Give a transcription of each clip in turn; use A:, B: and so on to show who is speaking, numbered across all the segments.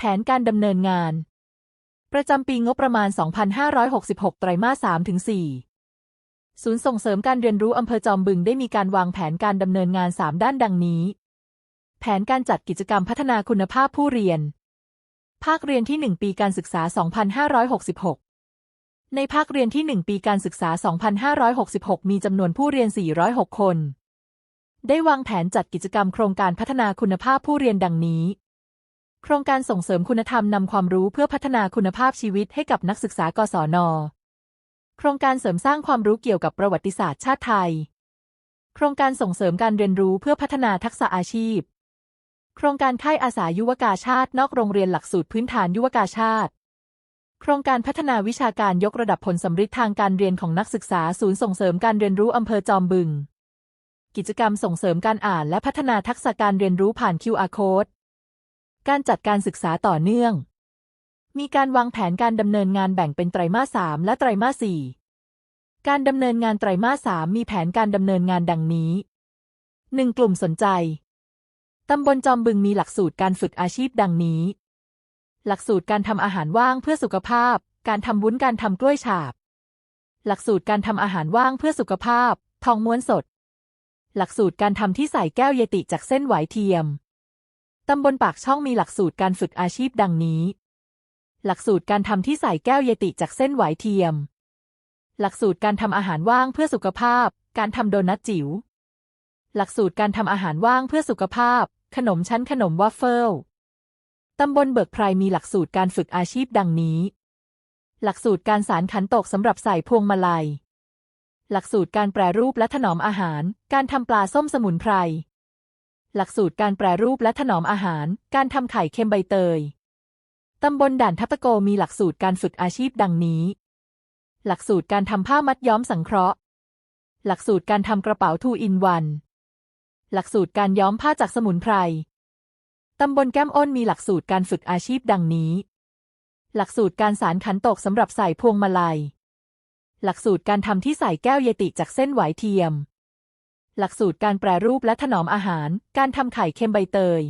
A: แผนการดำเนินงาน ประจำปีงบประมาณ 2566 ไตรมาส3-4ศูนย์ส่งเสริมการเรียนรู้อำเภอจอมบึงได้มีการวางแผนการดำเนินงาน 3 ด้านดังนี้ แผนการจัดกิจกรรมพัฒนาคุณภาพผู้เรียน ภาคเรียนที่ 1 ปีการศึกษา 2566 ในภาคเรียนที่ 1 ปีการศึกษา 2566 มีจำนวนผู้เรียน 406 คน ได้วางแผนจัดกิจกรรมโครงการพัฒนาคุณภาพผู้เรียนดังนี้ โครงการส่งเสริมคุณธรรมนำความรู้เพื่อพัฒนาคุณภาพชีวิตให้กับนักศึกษากศน โครงการเสริมสร้างความรู้เกี่ยวกับประวัติศาสตร์ชาติไทย โครงการส่งเสริมการเรียนรู้เพื่อพัฒนาทักษะอาชีพ โครงการค่ายอาสายุวกาชาติ นอกโรงเรียนหลักสูตรพื้นฐานยุวกาชาติ โครงการพัฒนาวิชาการยกระดับผลสำฤทธิ์ทางการเรียนของนักศึกษาศูนย์ส่งเสริมการเรียนรู้อำเภอจอมบึง กิจกรรมส่งเสริมการอ่านและพัฒนาทักษะการเรียนรู้ผ่าน QR Code การจัดการศึกษาต่อเนื่อง มีการวางแผนการดำเนินงานแบ่งเป็นไตรมาส3และไตรมาส4การดำเนินงานไตรมาส3มีแผนการดำเนินงานดังนี้ 1. กลุ่มสนใจ ตำบลจอมบึงมีหลักสูตรการฝึกอาชีพดังนี้ หลักสูตรการทำอาหารว่างเพื่อสุขภาพ การทำวุ้นการทำกล้วยฉาบ หลักสูตรการทำอาหารว่างเพื่อสุขภาพ ทองม้วนสด หลักสูตรการทำที่ใส่แก้วเยติจากเส้นไหวเทียม ตำบลปากช่องมีหลักสูตรการฝึกอาชีพดังนี้ หลักสูตรการทำที่ใส่แก้วเยติจากเส้นไหวเทียม หลักสูตรการทำอาหารว่างเพื่อสุขภาพ การทำโดนัทจิ๋ว หลักสูตรการทำอาหารว่างเพื่อสุขภาพ ขนมชั้นขนมวัฟเฟิล ตำบลเบิกไพรมีหลักสูตรการฝึกอาชีพดังนี้ หลักสูตรการสารขันตกสำหรับใส่พวงมาลัย หลักสูตรการแปรรูปและถนอมอาหาร การทำปลาส้มสมุนไพร หลักสูตรการแปรรูปและถนอมอาหาร การทำไข่เค็มใบเตย ตำบลด่านทับตะโกมีหลักสูตรการฝึกอาชีพดังนี้ หลักสูตรการทำผ้ามัดย้อมสังเคราะห์ หลักสูตรการทำกระเป๋าทูอินวัน หลักสูตรการย้อมผ้าจากสมุนไพร ตำบลแก้มอ้นมีหลักสูตรการฝึกอาชีพดังนี้ หลักสูตรการสารขันตกสำหรับใส่พวงมาลัย หลักสูตรการทำที่ใส่แก้วเยติจากเส้นไหวเทียม หลักสูตรการแปรรูปและถนอมอาหาร การทำไข่เค็มใบเตย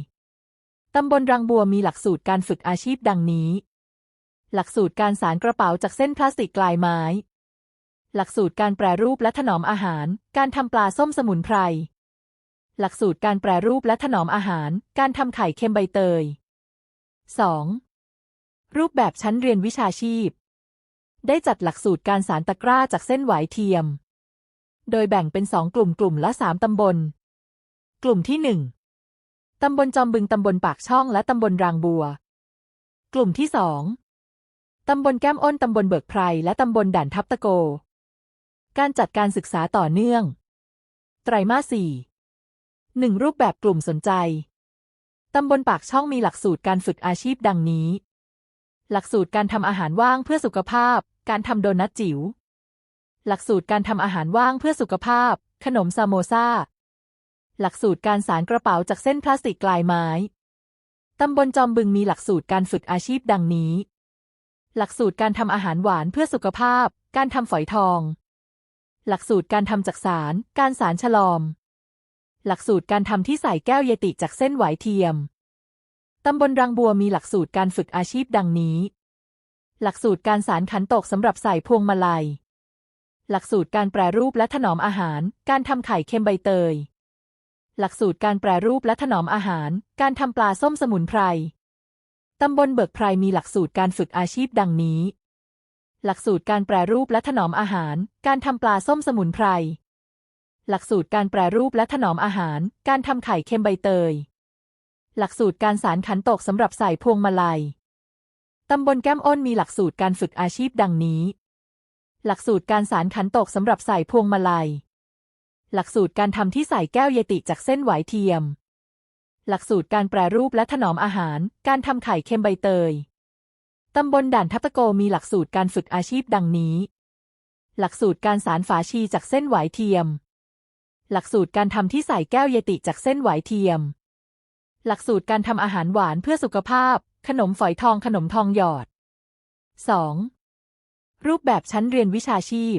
A: ตำบลรังบัวมีหลักสูตรการฝึกอาชีพดังนี้ หลักสูตรการสารกระเป๋าจากเส้นพลาสติกกลายไม้ หลักสูตรการแปรรูปและถนอมอาหาร การทำปลาส้มสมุนไพร หลักสูตรการแปรรูปและถนอมอาหาร การทำไข่เค็มใบเตย 2. รูปแบบชั้นเรียนวิชาชีพ ได้จัดหลักสูตรการสารตะกร้าจากเส้นไหวเทียม โดยแบ่งเป็นสองกลุ่มกลุ่มละสามตำบล กลุ่มที่หนึ่งตำบลจอมบึงตำบลปากช่องและตำบลรางบัว กลุ่มที่สองตำบลแก้มอ้นตำบลเบิกไพรและตำบลด่านทับตะโก การจัดการศึกษาต่อเนื่อง ไตรมาสสี่หนึ่งรูปแบบกลุ่มสนใจ ตำบลปากช่องมีหลักสูตรการฝึกอาชีพดังนี้ หลักสูตรการทำอาหารว่างเพื่อสุขภาพ การทำโดนัทจิ๋ว หลักสูตรการทำอาหารว่างเพื่อสุขภาพ ขนมซาโมซาหลักสูตรการสารกระเป๋าจากเส้นพลาสติกกลายไม้ ตำบลจอมบึงมีหลักสูตรการฝึกอาชีพดังนี้ หลักสูตรการทำอาหารหวานเพื่อสุขภาพ การทำฝอยทอง หลักสูตรการทำจากสาร การสารฉลอม หลักสูตรการทำที่ใส่แก้วเยติจากเส้นไหวเทียม ตำบลรังบัวมีหลักสูตรการฝึกอาชีพดังนี้ หลักสูตรการสารขันตกสำหรับใส่พวงมาลัย หลักสูตรการแปรรูปและถนอมอาหาร การทำไข่เค็มใบเตย หลักสูตรการแปรรูปและถนอมอาหาร การทำปลาส้มสมุนไพร ตำบลเบิกไพรมีหลักสูตรการฝึกอาชีพดังนี้ หลักสูตรการแปรรูปและถนอมอาหาร การทำปลาส้มสมุนไพร หลักสูตรการแปรรูปและถนอมอาหาร การทำไข่เค็มใบเตย หลักสูตรการสารขันตกสำหรับใส่พวงมาลัย ตำบลแก้มอ้นมีหลักสูตรการฝึกอาชีพดังนี้ หลักสูตรการสารขันตกสำหรับใส่พวงมาลัย หลักสูตรการทำที่ใส่แก้วเยติจากเส้นไหวเทียม หลักสูตรการแปรรูปและถนอมอาหาร การทำไข่เค็มใบเตย ตำบลด่านทับตะโกมีหลักสูตรการฝึกอาชีพดังนี้ หลักสูตรการสารฝาชีจากเส้นไหวเทียม หลักสูตรการทำที่ใส่แก้วเยติจากเส้นไหวเทียม หลักสูตรการทำอาหารหวานเพื่อสุขภาพ ขนมฝอยทองขนมทองหยอด 2. รูปแบบชั้นเรียนวิชาชีพ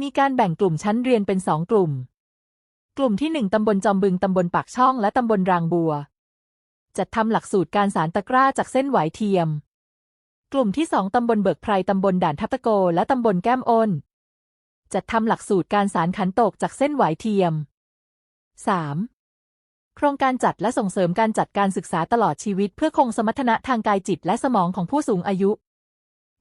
A: มีการแบ่งกลุ่มชั้นเรียนเป็นสองกลุ่ม กลุ่มที่หนึ่งตำบลจอมบึงตำบลปากช่องและตำบลรางบัว จัดทำหลักสูตรการสารตะกร้าจากเส้นไหวเทียม กลุ่มที่2ตำบลเบิกไพรตำบลด่านทับตะโก และตำบลแก้มอ้น จัดทำหลักสูตรการสารขันโตกจากเส้นไหวเทียม 3. โครงการจัดและส่งเสริมการจัดการศึกษาตลอดชีวิต เพื่อคงสมรรถนะทางกายจิตและสมองของผู้สูงอายุ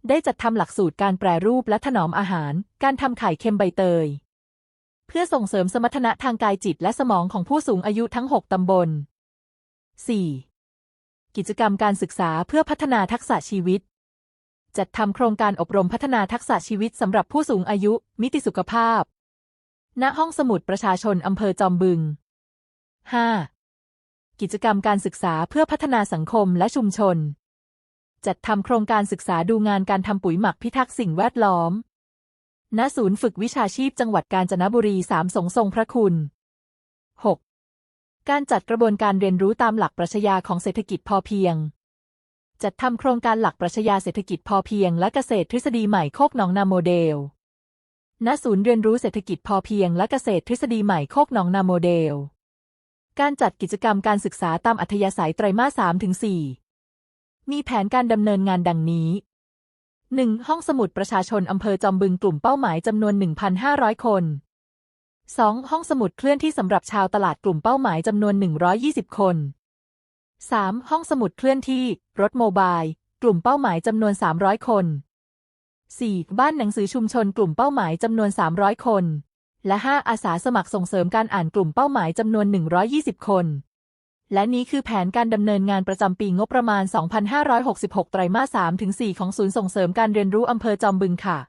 A: ได้จัดทำหลักสูตรการแปรรูปและถนอมอาหาร การทำไข่เค็มใบเตย เพื่อส่งเสริมสมรรถนะทางกายจิตและสมองของผู้สูงอายุทั้ง 6 ตำบล 4. กิจกรรมการศึกษาเพื่อพัฒนาทักษะชีวิต จัดทำโครงการอบรมพัฒนาทักษะชีวิตสำหรับผู้สูงอายุ มิติสุขภาพ ณ ห้องสมุดประชาชนอำเภอจอมบึง 5. กิจกรรมการศึกษาเพื่อพัฒนาสังคมและชุมชน จัดทำโครงการศึกษาดูงานการทำปุ๋ยหมักพิทักษ์สิ่งแวดล้อม ณ ศูนย์ฝึกวิชาชีพจังหวัดกาญจนบุรีสามสงทรงพระคุณ 6. การจัดกระบวนการเรียนรู้ตามหลักปรัชญาของเศรษฐกิจพอเพียง จัดทำโครงการหลักปรัชญาเศรษฐกิจพอเพียง และเกษตรทฤษฎีใหม่โคกหนองนาโมเดล ณ ศูนย์เรียนรู้เศรษฐกิจพอเพียง และเกษตรทฤษฎีใหม่โคกหนองนาโมเดล การจัดกิจกรรมการศึกษาตามอัธยาศัยไตรมาส3ถึง4 มีแผนการดำเนินงานดังนี้ 1. ห้องสมุดประชาชนอำเภอจอมบึงกลุ่มเป้าหมายจำนวน 1,500 คน 2. ห้องสมุดเคลื่อนที่สำหรับชาวตลาดกลุ่มเป้าหมายจำนวน 120 คน 3. ห้องสมุดเคลื่อนที่ รถโมบาย กลุ่มเป้าหมายจำนวน 300 คน 4. บ้านหนังสือชุมชนกลุ่มเป้าหมายจำนวน 300 คน และ 5. อาสาสมัครส่งเสริมการอ่านกลุ่มเป้าหมายจำนวน 120 คน และนี้คือแผนการดำเนินงานประจำปีงบประมาณ 2566 ไตรมาส 3 ถึง 4 ของศูนย์ส่งเสริมการเรียนรู้อำเภอจอมบึงค่ะ